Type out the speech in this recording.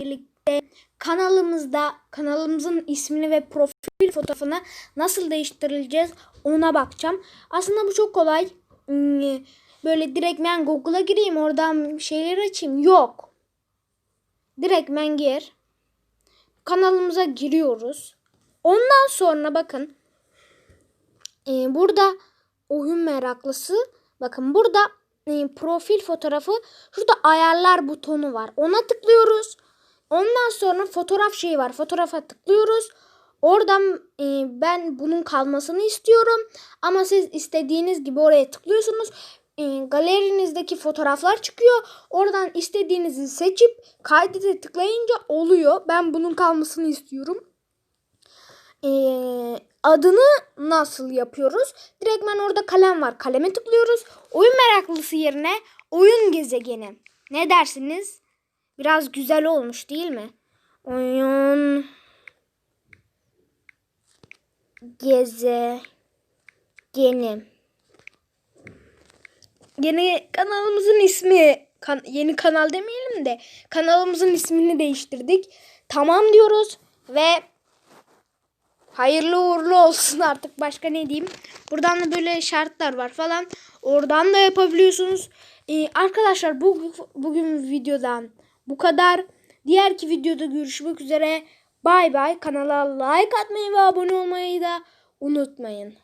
birlikte kanalımızda kanalımızın ismini ve profil fotoğrafını nasıl değiştireceğiz ona bakacağım. Aslında bu çok kolay. Hmm, Böyle direkt ben Google'a gireyim oradan şeyler açayım. Yok. Direkt ben gir. Kanalımıza giriyoruz. Ondan sonra bakın ee, burada oyun meraklısı bakın burada e, profil fotoğrafı şurada ayarlar butonu var. Ona tıklıyoruz. Ondan sonra fotoğraf şeyi var. Fotoğrafa tıklıyoruz. Oradan e, ben bunun kalmasını istiyorum. Ama siz istediğiniz gibi oraya tıklıyorsunuz. E, galerinizdeki fotoğraflar çıkıyor. Oradan istediğinizi seçip kaydete tıklayınca oluyor. Ben bunun kalmasını istiyorum. E, adını nasıl yapıyoruz? Direktmen orada kalem var. Kaleme tıklıyoruz. Oyun meraklısı yerine oyun gezegeni. Ne dersiniz? Biraz güzel olmuş değil mi? Oyun gezegeni. Yeni kanalımızın ismi kan- yeni kanal demeyelim de kanalımızın ismini değiştirdik. Tamam diyoruz ve hayırlı uğurlu olsun artık başka ne diyeyim. Buradan da böyle şartlar var falan. Oradan da yapabiliyorsunuz. Ee, arkadaşlar bu bugün videodan bu kadar. Diğerki videoda görüşmek üzere. Bay bay. Kanala like atmayı ve abone olmayı da unutmayın.